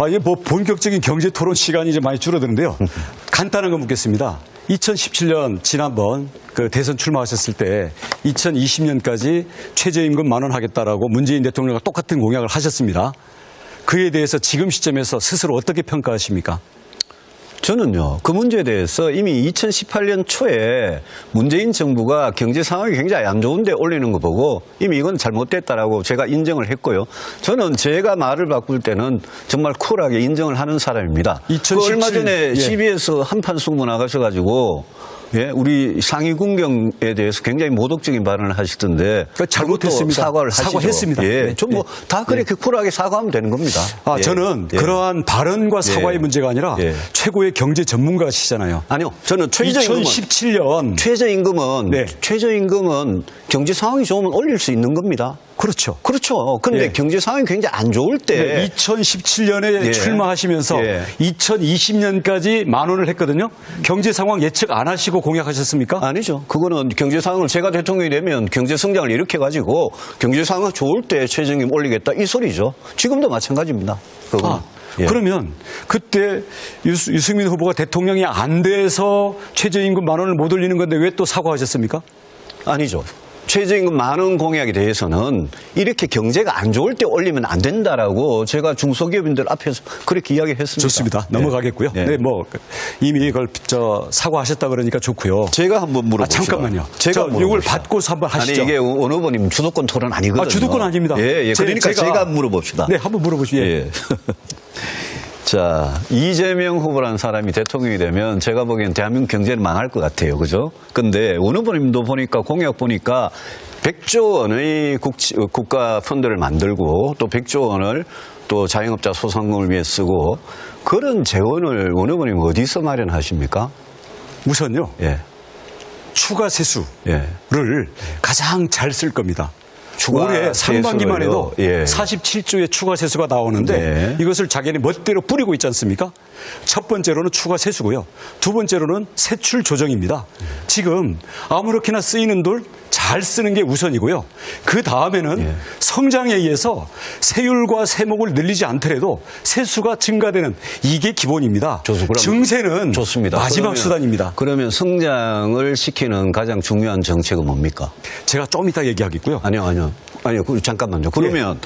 아, 이게 뭐 본격적인 경제 토론 시간이 이제 많이 줄어드는데요. 간단한 거 묻겠습니다. 2017년 지난번 그 대선 출마하셨을 때 2020년까지 최저임금 만원 하겠다라고 문재인 대통령과 똑같은 공약을 하셨습니다. 그에 대해서 지금 시점에서 스스로 어떻게 평가하십니까? 저는요, 그 문제에 대해서 이미 2018년 초에 문재인 정부가 경제 상황이 굉장히 안 좋은데 올리는 거 보고 이미 이건 잘못됐다라고 제가 인정을 했고요. 저는 제가 말을 바꿀 때는 정말 쿨하게 인정을 하는 사람입니다. 2017 그 얼마 전에 예. CBS 한판 승부 나가셔가지고 예, 우리 상위 군경에 대해서 굉장히 모독적인 발언을 하시던데 그러니까 잘못했습니다. 사과를 하시죠. 사과했습니다. 예, 네. 좀뭐다 그렇게 쿨하게 사과하면 되는 겁니다. 아, 예, 저는 예. 그러한 발언과 사과의 예. 문제가 아니라 예. 최고의 경제 전문가시잖아요. 아니요, 저는 최저임금은 2017년 최저임금은 네. 최저임금은 경제 상황이 좋으면 올릴 수 있는 겁니다. 그렇죠. 그렇죠. 근데 예. 경제 상황이 굉장히 안 좋을 때 네, 2017년에 예. 출마하시면서 예. 2020년까지 만 원을 했거든요. 경제 상황 예측 안 하시고 공약하셨습니까? 아니죠. 그거는 경제 상황을 제가 대통령이 되면 경제 성장을 이렇게 가지고 경제 상황 좋을 때 최저임금 올리겠다 이 소리죠. 지금도 마찬가지입니다. 그건. 아, 예. 그러면 그때 유수, 유승 민 후보가 대통령이 안 돼서 최저임금 만 원을 못 올리는 건데 왜 또 사과하셨습니까? 아니죠. 최저임금 만원 공약에 대해서는 이렇게 경제가 안 좋을 때 올리면 안 된다라고 제가 중소기업인들 앞에서 그렇게 이야기했습니다. 좋습니다. 예. 넘어가겠고요. 예. 네, 뭐 이미 이걸 저 사과하셨다 그러니까 좋고요. 제가 한번 아, 물어봅시다. 잠깐만요. 제가. 이걸 받고서 한번 하시죠. 아니 이게 원 후보님 주도권 토론 아니거든요. 아, 주도권 아닙니다. 예, 예. 제- 그러니까 제가, 물어봅시다. 네, 한번 물어보시죠. 예. 예. 자, 이재명 후보라는 사람이 대통령이 되면 제가 보기엔 대한민국 경제는 망할 것 같아요. 그죠? 근데 원 후보님도 보니까 공약 보니까 100조 원의 국, 국가 펀드를 만들고 또 100조 원을 또 자영업자 소상공을 위해 쓰고 그런 재원을 원 후보님 어디서 마련하십니까? 우선요. 예. 추가 세수를 예. 가장 잘 쓸 겁니다. 추가 올해 상반기만 해도? 예. 47조의 추가 세수가 나오는데 네. 이것을 자기네 멋대로 뿌리고 있지 않습니까? 첫 번째로는 추가 세수고요. 두 번째로는 세출 조정입니다. 지금 아무렇게나 쓰이는 돌 잘 쓰는 게 우선이고요. 그 다음에는 예. 성장에 의해서 세율과 세목을 늘리지 않더라도 세수가 증가되는 이게 기본입니다. 그럼 증세는 좋습니다. 마지막 그러면- 수단입니다. 그러면 성장을 시키는 가장 중요한 정책은 뭡니까? 제가 좀 이따 얘기하겠고요. 아니요, 아니요. 아니요, 그 잠깐만요. 그러면,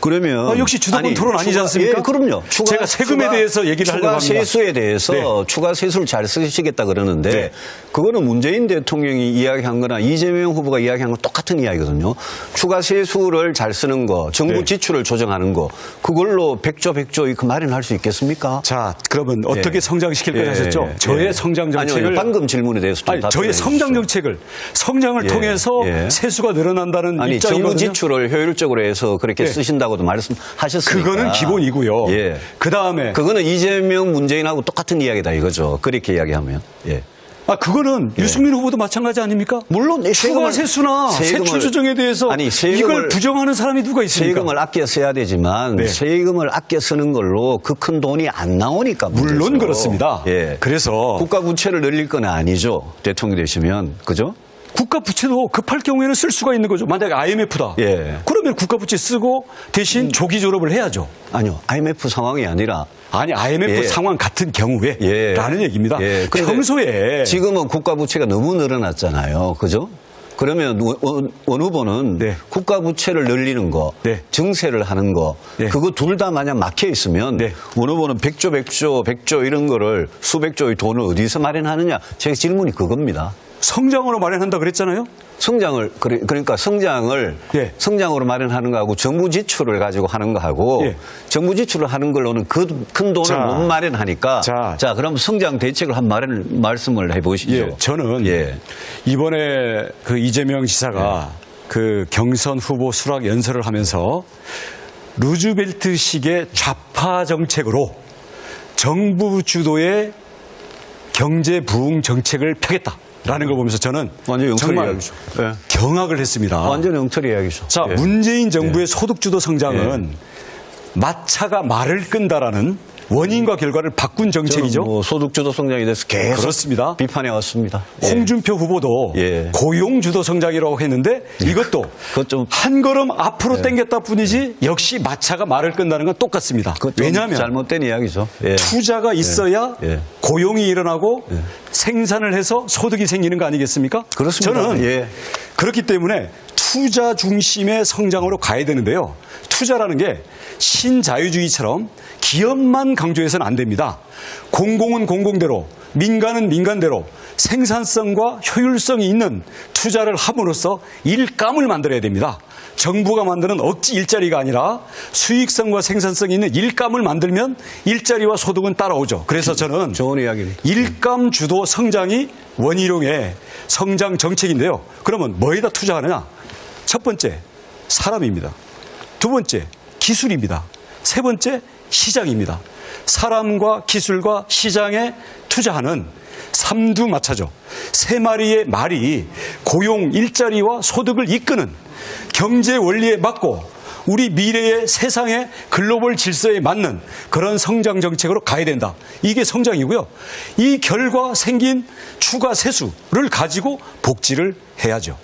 그러면. 아, 역시 주도권 토론 아니지 않습니까? 예, 그럼요. 제가 세금에 대해서 얘기를 하려고 추가 합니다. 세수에 대해서 네. 추가 세수를 잘 쓰시겠다 그러는데, 네. 그거는 문재인 대통령이 이야기한 거나 이재명 후보가 이야기한 건 똑같은 이야기거든요. 추가 세수를 잘 쓰는 거, 정부 네. 지출을 조정하는 거, 그걸로 백조 백조 이거 마련할 수 있겠습니까? 자, 그러면 어떻게 예. 성장시킬 예, 거냐 하셨죠? 예. 저의 성장 정책을 아니요, 방금 질문에 대해서 좀 아니, 저의 성장. 정책을 성장을 예, 통해서 예. 세수가 늘어난다는 아니 정부 입장이거든요. 지출 을 효율적으로 해서 그렇게 네. 쓰신다고도 말씀하셨으니까 그거는 기본이고요. 예. 그 다음에 그거는 이재명 문재인하고 똑같은 이야기다 이거죠. 그렇게 이야기하면 예. 아 그거는 유승민 후보도 마찬가지 아닙니까? 물론 추가 세금을- 세수나 세금을- 세출 조정에 대해서 아니, 세금을- 이걸 부정하는 사람이 누가 있습니까? 세금을 아껴 써야 되지만 네. 세금을 아껴 쓰는 걸로 그 큰 돈이 안 나오니까 물론 문제죠. 그렇습니다. 예. 그래서 국가 부채를 늘릴 건 아니죠. 대통령 되시면 그죠? 국가 부채도 급할 경우에는 쓸 수가 있는 거죠. 만약에 IMF다. 예. 음. 그러면 국가 부채 쓰고 대신 조기 졸업을 해야죠. 아니요. IMF 상황이 아니라 아니 IMF 예. 상황 같은 경우에 예. 라는 얘기입니다. 예. 근데 평소에 지금은 국가 부채가 너무 늘어났잖아요. 그죠? 그러면 원, 원- 원 후보는 네. 국가 부채를 늘리는 거, 네. 증세를 하는 거, 네. 그거 둘다 만약 막혀 있으면 네. 원 후보는 백조, 백조, 백조 이런 거를 수백조의 돈을 어디서 마련하느냐? 제 질문이 그겁니다. 성장으로 마련한다 그랬잖아요. 성장을 그러니까 성장을 예. 성장으로 마련하는 거하고 정부 지출을 가지고 하는 거하고 예. 정부 지출을 하는 걸로는 그 큰 돈을 자. 못 마련하니까 자. 그럼 성장 대책을 한 마련 말씀을 해보시죠. 예, 저는 예. 이번에 그 이재명 지사가 예. 그 경선 후보 수락 연설을 하면서 루즈벨트식의 좌파 정책으로 정부 주도의 경제 부흥 정책을 펴겠다 라는 걸 보면서 저는 완전 정말 이야기죠. 예. 경악을 했습니다. 완전 영철 이야기죠. 자, 예. 문재인 정부의 소득주도 성장은 마차가 말을 끈다라는 원인과 결과를 바꾼 정책이죠. 뭐 소득주도 성장에 대해서 계속 그렇습니다. 비판해 왔습니다. 예. 홍준표 후보도 예. 고용 주도 성장이라고 했는데 이것도 그것 좀- 한 걸음 앞으로 당겼다 뿐이지 역시 마차가 말을 끈다는 건 똑같습니다. 좀 왜냐하면 잘못된 이야기죠. 예. 투자가 있어야 예. 고용이 일어나고 생산을 해서 소득이 생기는 거 아니겠습니까? 그렇습니다. 저는 예. 그렇기 때문에 투자 중심의 성장으로 가야 되는데요. 투자라는 게 신자유주의처럼 기업만 강조해서는 안 됩니다. 공공은 공공대로, 민간은 민간대로 생산성과 효율성이 있는 투자를 함으로써 일감을 만들어야 됩니다. 정부가 만드는 억지 일자리가 아니라 수익성과 생산성이 있는 일감을 만들면 일자리와 소득은 따라오죠. 그래서 저는 좋은 이야기입니다. 일감 주도 성장이 원희룡의 성장 정책인데요. 그러면 뭐에다 투자하느냐? 첫 번째, 사람입니다. 두 번째, 기술입니다. 세 번째, 시장입니다. 사람과 기술과 시장에 투자하는 삼두 마차죠. 세 마리의 말이 고용, 일자리와 소득을 이끄는 경제 원리에 맞고 우리 미래의 세상의 글로벌 질서에 맞는 그런 성장 정책으로 가야 된다. 이게 성장이고요. 이 결과 생긴 추가 세수를 가지고 복지를 해야죠.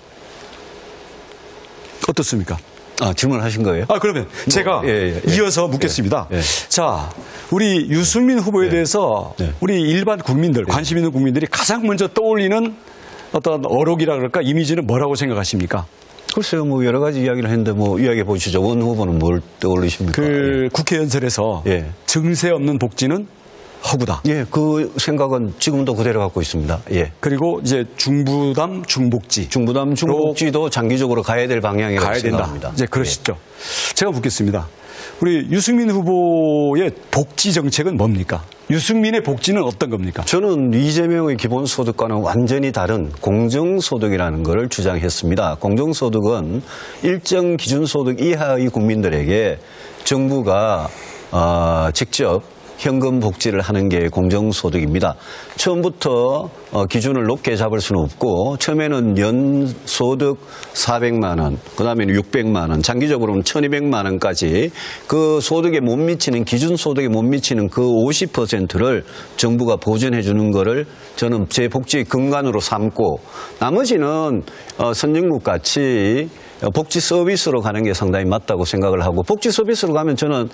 어떻습니까? 아, 질문하신 거예요? 아, 그러면 제가 예, 예, 예. 이어서 묻겠습니다. 예, 예. 자, 우리 유승민 후보에 대해서 예. 우리 일반 국민들, 관심 있는 국민들이 가장 먼저 떠올리는 어떤 어록이라 그럴까 이미지는 뭐라고 생각하십니까? 글쎄요, 뭐 여러 가지 이야기를 했는데 뭐 이야기해 보시죠. 원 후보는 뭘 떠올리십니까? 그 국회 연설에서 예. 증세 없는 복지는 허구다. 예, 그 생각은 지금도 그대로 갖고 있습니다. 예. 그리고 이제 중부담 중복지 중부담 중복지도 장기적으로 가야 될 방향이라고 가야 된다. 생각합니다. 이제 그러시죠. 제가 묻겠습니다. 우리 유승민 후보의 복지 정책은 뭡니까? 유승민의 복지는 어떤 겁니까? 저는 이재명의 기본소득과는 완전히 다른 공정소득이라는 것을 주장했습니다. 공정소득은 일정 기준소득 이하의 국민들에게 정부가 어, 직접 현금 복지를 하는 게 공정소득입니다. 처음부터 어, 기준을 높게 잡을 수는 없고 처음에는 연소득 400만 원, 그 다음에는 600만 원, 장기적으로는 1200만 원까지 그 소득에 못 미치는 기준 소득에 못 미치는 그 50%를 정부가 보전해 주는 거를 저는 제 복지의 근간으로 삼고 나머지는 어, 선진국 같이 어, 복지 서비스로 가는 게 상당히 맞다고 생각을 하고 복지 서비스로 가면 저는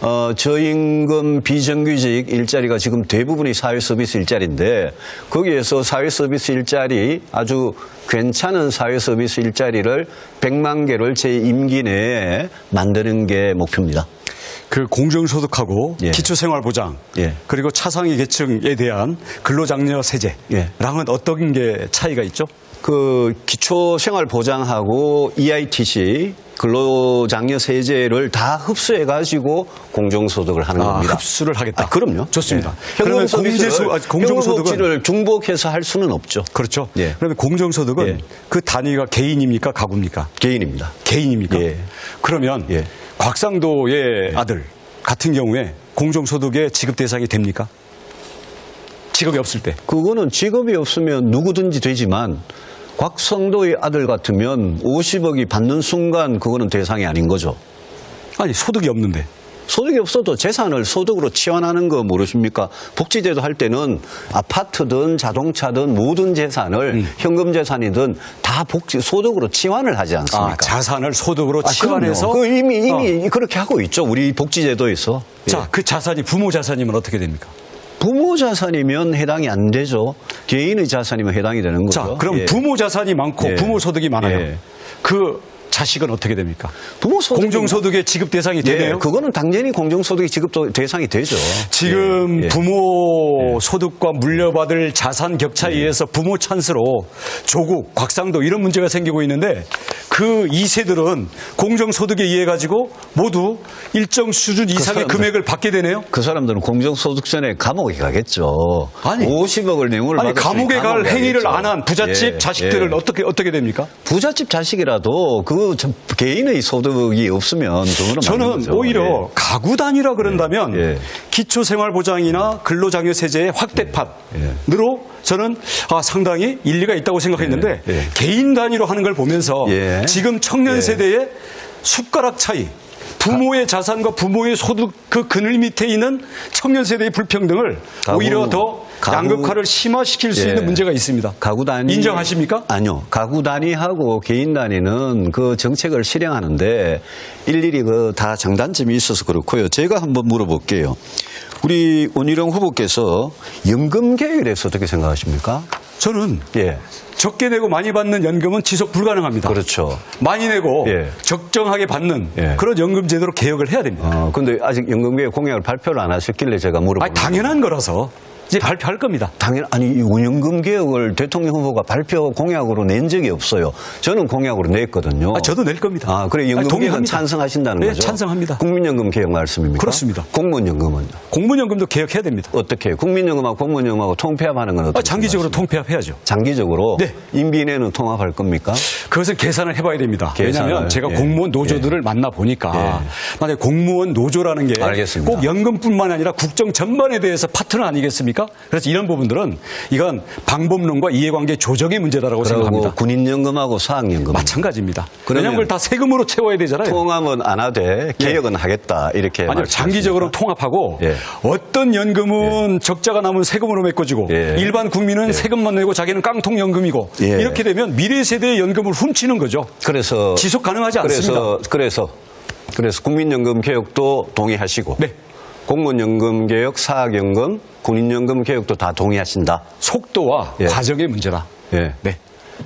어, 저임금 비정규직 일자리가 지금 대부분이 사회 서비스 일자리인데 거기에서 사회 서비스 일자리 아주 괜찮은 사회 서비스 일자리를 100만 개를 제 임기 내에 만드는 게 목표입니다. 그 공정소득하고 예. 기초생활보장 예. 그리고 차상위 계층에 대한 근로장려 세제랑은 예. 어떤 게 차이가 있죠? 그 기초생활보장하고 EITC 근로장려 세제를 다 흡수해 가지고 공정소득을 하는 아, 겁니다. 흡수를 하겠다. 아, 그럼요. 좋습니다. 예. 그러면 현금 서비스를, 아, 복지를 중복해서 할 수는 없죠. 그렇죠. 예. 그러면 공정소득은 예. 그 단위가 개인입니까 가구입니까? 개인입니다. 개인입니까? 예. 그러면 예. 곽상도의 아들 같은 경우에 공정소득의 지급 대상이 됩니까? 직업이 없을 때. 그거는 직업이 없으면 누구든지 되지만 곽성도의 아들 같으면 50억이 받는 순간 그거는 대상이 아닌 거죠. 아니 소득이 없는데. 소득이 없어도 재산을 소득으로 치환하는 거 모르십니까? 복지제도 할 때는 아파트든 자동차든 모든 재산을 현금 재산이든 다 복지 소득으로 치환을 하지 않습니까? 아, 자산을 소득으로 아, 치환해서. 그 이미 이미 어. 그렇게 하고 있죠. 우리 복지제도에서. 예. 자, 그 자산이 부모 자산이면 어떻게 됩니까? 부모 자산이면 해당이 안 되죠. 개인의 자산이면 해당이 되는 거죠. 자, 그럼 예. 부모 자산이 많고 예. 부모 소득이 많아요. 예. 그 자식은 어떻게 됩니까? 부모 소득이 공정소득의 지급 대상이 예, 되네요. 그거는 당연히 공정소득이 지급도 대상이 되죠. 지금 예, 예. 부모 소득과 물려받을 자산 격차에 의해서 부모 찬스로 조국, 곽상도 이런 문제가 생기고 있는데 그 2세들은 공정소득에 의해 가지고 모두 일정 수준 이상의 사람들- 금액을 받게 되네요. 그 사람들은 공정소득 전에 감옥에 가겠죠. 아니, 50억을 뇌물 아니 감옥에 갈 감옥에 행위를. 안 한 부잣집 예, 자식들을 예. 어떻게 어떻게 됩니까? 부잣집 자식이라도 그참 개인의 소득이 없으면 저는. 오히려 가구 단위라 그런다면 예. 예. 기초생활보장이나 근로장려세제의 확대판으로 저는 아, 상당히 일리가 있다고 생각했는데 예. 예. 개인 단위로 하는 걸 보면서 예. 지금 청년 예. 세대의 숟가락 차이 부모의 자산과 부모의 소득 그 그늘 밑에 있는 청년 세대의 불평등을 가구- 오히려 더 가구- 양극화를 심화시킬 수 예. 있는 문제가 있습니다. 가구 단위 인정하십니까? 아니요. 가구 단위하고 개인 단위는 그 정책을 실행하는데 일일이 그 다 장단점이 있어서 그렇고요. 제가 한번 물어볼게요. 우리 원희룡 후보께서 연금 계획에 대해서 어떻게 생각하십니까? 저는 예. 적게 내고 많이 받는 연금은 지속 불가능합니다. 그렇죠. 많이 내고 예. 적정하게 받는 예. 그런 연금 제도로 개혁을 해야 됩니다. 어, 근데 아 직 연금 계획 공약을 발표를 안 하셨길래 제가 물어보는 아니, 당연한 거라서 이제 발표할 겁니다. 당연 아니 이 운영금 개혁을 대통령 후보가 발표 공약으로 낸 적이 없어요. 저는 공약으로 냈거든요. 아, 저도 낼 겁니다. 아, 그래 연금 동의합니다. 찬성하신다는 네, 거죠? 찬성합니다. 국민연금 개혁 말씀입니까? 그렇습니다. 공무원연금은요? 공무연금도 개혁해야 됩니다. 어떻게? 국민연금하고 공무원연금하고 통폐합하는 건 어떻게 아, 장기적으로? 통폐합해야죠. 장기적으로 네. 임비내는 통합할 겁니까? 그것을 계산을 해봐야 됩니다. 계산을, 왜냐하면 제가 예. 공무원 노조들을 만나 보니까 예. 만약 공무원 노조라는 게. 꼭 연금뿐만 아니라 국정 전반에 대해서 파트너 아니겠습니까? 그래서 이런 부분들은 이건 방법론과 이해관계 조정의 문제다라고 생각합니다. 군인연금하고 사학연금 마찬가지입니다. 왜냐하면 그걸 다 세금으로 채워야 되잖아요. 통합은 안 하되 개혁은 하겠다 이렇게 아니요? 장기적으로 통합하고 예. 어떤 연금은 적자가 나면 세금으로 메꿔지고 예. 일반 국민은 세금만 내고 자기는 깡통 연금이고 예. 이렇게 되면 미래 세대의 연금을 훔치는 거죠. 그래서 지속 가능하지 않습니다. 그래서 그래서 그래서 국민연금 개혁도 동의하시고 네. 공무원연금 개혁, 사학연금, 군인연금 개혁도 다 동의하신다. 속도와 예. 과정의 문제다. 예. 네.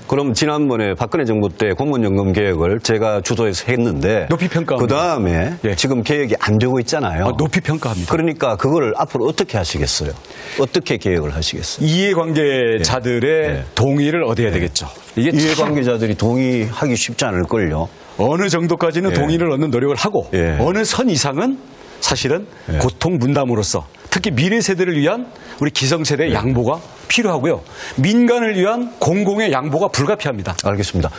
그럼 지난번에 박근혜 정부 때 공무원연금 개혁을 제가 주도해서 했는데 높이 평가합니다. 그 다음에 예. 지금 개혁이 안 되고 있잖아요. 아, 높이 평가합니다. 그러니까 그거를 앞으로 어떻게 하시겠어요? 어떻게 개혁을 하시겠어요? 이해관계자들의 예. 동의를 얻어야 되겠죠. 이게 참 이해관계자들이 동의하기 쉽지 않을걸요. 어느 정도까지는 예. 동의를 얻는 노력을 하고 예. 어느 선 이상은 사실은 예. 고통 분담으로서 특히 미래 세대를 위한 우리 기성 세대의 양보가 필요하고요. 민간을 위한 공공의 양보가 불가피합니다. 알겠습니다.